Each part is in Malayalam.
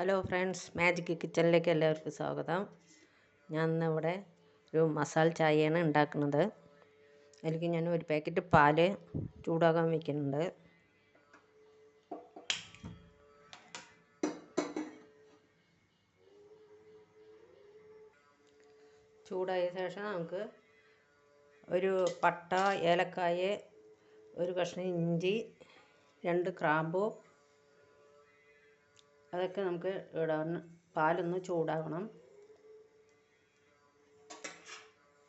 ഹലോ ഫ്രണ്ട്സ് മാജിക് കിച്ചണിലേക്ക് എല്ലാവർക്കും സ്വാഗതം. ഞാൻ ഇന്ന് ഇവിടെ ഒരു മസാല ചായയാണ് ഉണ്ടാക്കുന്നത്. അതിലേക്ക് ഞാൻ ഒരു പാക്കറ്റ് പാൽ ചൂടാകാൻ വയ്ക്കുന്നുണ്ട് ചൂടായ ശേഷം നമുക്ക് ഒരു പട്ട ഏലക്കായ ഒരു കഷ്ണം ഇഞ്ചി രണ്ട് ഗ്രാമ്പു അതൊക്കെ നമുക്ക് ഇടാവുന്ന പാലൊന്ന് ചൂടാവണം.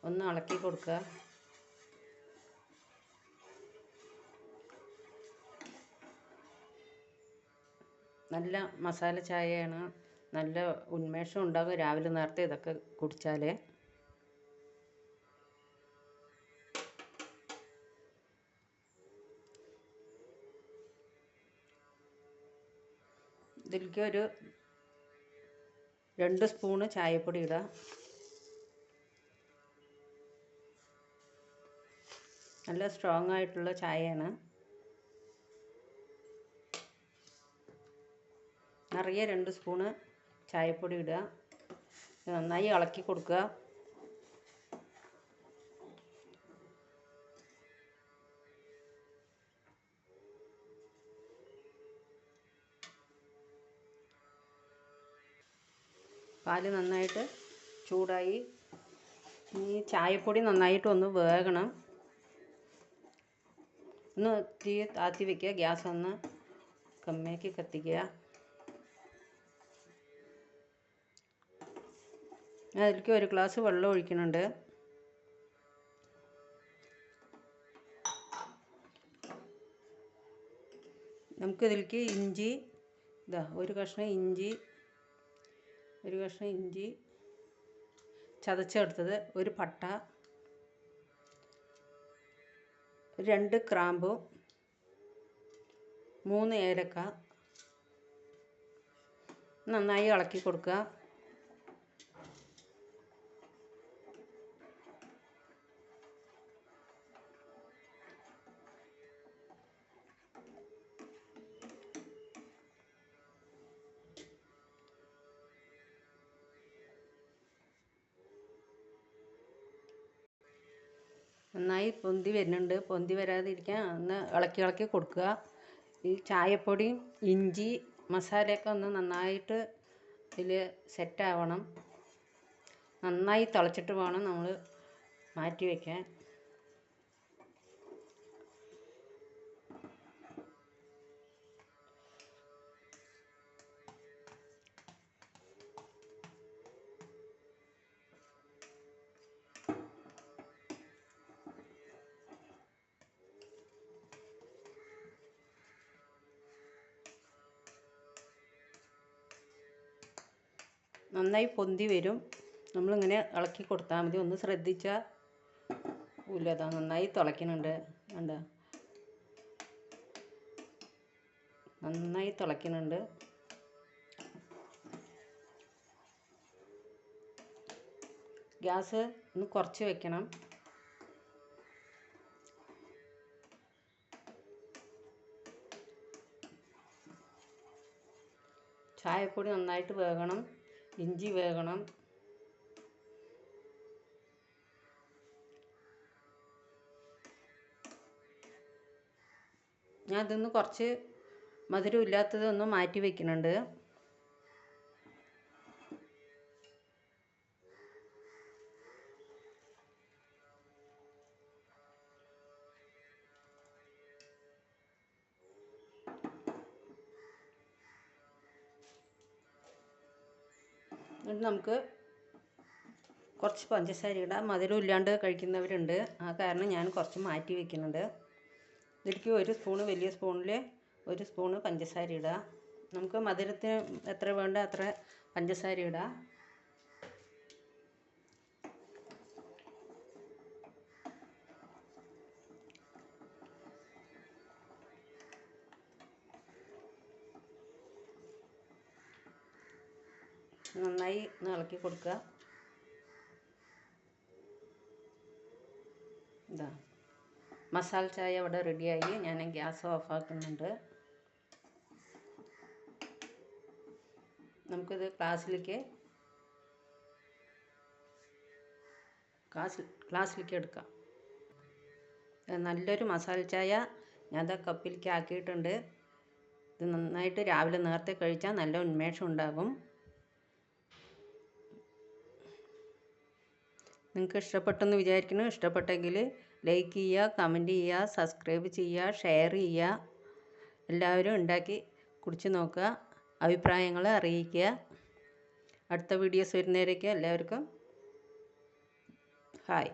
ഒന്ന് ഇളക്കി കൊടുക്കുക. നല്ല മസാല ചായയാണ്. നല്ല ഉന്മേഷം ഉണ്ടാകും രാവിലെ നേരത്തെ ഇതൊക്കെ കുടിച്ചാൽ ഇതിലേക്ക് ഒരു രണ്ട് സ്പൂണ് ചായപ്പൊടി ഇടാം. നല്ല സ്ട്രോങ് ആയിട്ടുള്ള ചായയാണ്. നിറയെ രണ്ട് സ്പൂണ് ചായപ്പൊടി ഇടുക. നന്നായി ഇളക്കി കൊടുക്കുക. പാൽ നന്നായിട്ട് ചൂടായി. ഈ ചായപ്പൊടി നന്നായിട്ട് ഒന്ന് വേകണം. ഒന്ന് തീ താത്തി വെക്കുക. ഗ്യാസ് ഒന്ന് കമ്മിയാക്കി കത്തിക്കുക. അതിലേക്ക് ഒരു ഗ്ലാസ് വെള്ളം ഒഴിക്കുന്നുണ്ട്. നമുക്കിതിലേക്ക് ഇഞ്ചി ഇതാ ഒരു കഷ്ണം ഇഞ്ചി ഒരു കഷ്ണം ഇഞ്ചി ചതച്ചെടുത്തത് ഒരു പട്ട രണ്ട് ക്രാമ്പ് മൂന്ന് ഏലക്ക നന്നായി ഇളക്കി കൊടുക്കുക. നന്നായി പൊന്തി വരുന്നുണ്ട്. പൊന്തി വരാതിരിക്കാൻ ഒന്ന് ഇളക്കി ഇളക്കി കൊടുക്കുക. ഈ ചായപ്പൊടിയും ഇഞ്ചി മസാലയൊക്കെ ഒന്ന് നന്നായിട്ട് ഇതിൽ സെറ്റാവണം നന്നായി തിളച്ചിട്ട് വേണം നമ്മൾ മാറ്റി വയ്ക്കാൻ നന്നായി പൊന്തി വരും. നമ്മളിങ്ങനെ ഇളക്കി കൊടുത്താൽ മതി. ഒന്ന് ശ്രദ്ധിച്ചാൽ ഇല്ലതാ നന്നായി തിളയ്ക്കുന്നുണ്ട്. കണ്ട? നന്നായി തിളയ്ക്കുന്നുണ്ട്. ഗ്യാസ് ഒന്ന് കുറച്ച് വെക്കണം. ചായപ്പൊടി നന്നായിട്ട് വേകണം. ഇഞ്ചി വേകണം. ഞാൻ ഇതിന്ന് കുറച്ച് മധുരം ഇല്ലാത്തതൊന്ന് മാറ്റി വെക്കുന്നുണ്ട്. എന്നിട്ട് നമുക്ക് കുറച്ച് പഞ്ചസാര ഇടാം. മധുരം ഇല്ലാണ്ട് കഴിക്കുന്നവരുണ്ട്. ആ കാരണം ഞാൻ കുറച്ച് മാറ്റി വെക്കുന്നുണ്ട്. ഇതിലേക്ക് ഒരു സ്പൂണ് വലിയ സ്പൂണിൽ ഒരു സ്പൂണ് പഞ്ചസാര ഇടുക നമുക്ക് മധുരത്തിന് എത്ര വേണ്ട അത്ര പഞ്ചസാര ഇടാം. നന്നായി ഇളക്കി കൊടുക്കുക. ഇതാ. മസാല ചായ ഇവിടെ റെഡിയായി. ഞാൻ ഗ്യാസ് ഓഫാക്കുന്നുണ്ട് നമുക്കിത് ക്ലാസ്സിലേക്ക് ഗ്ലാസ് ക്ലാസ്സിലേക്ക് എടുക്കാം. നല്ലൊരു മസാല ചായ. ഞാൻ ദാ കപ്പിലേക്ക് ആക്കിയിട്ടുണ്ട്. ഇത് നന്നായിട്ട് രാവിലെ നേരത്തെ കഴിച്ചാൽ നല്ല ഉന്മേഷം ഉണ്ടാകും. നിങ്ങൾക്ക് ഇഷ്ടപ്പെട്ടെന്ന് വിചാരിക്കുന്നു. ഇഷ്ടപ്പെട്ടെങ്കിൽ ലൈക്ക് ചെയ്യുക കമന്റ് ചെയ്യുക സബ്സ്ക്രൈബ് ചെയ്യുക ഷെയർ ചെയ്യുക. എല്ലാവരും ഉണ്ടാക്കി കുടിച്ച് നോക്കുക അഭിപ്രായങ്ങൾ അറിയിക്കുക. അടുത്ത വീഡിയോസ് വരുന്നവരേക്ക് എല്ലാവർക്കും ഹായ്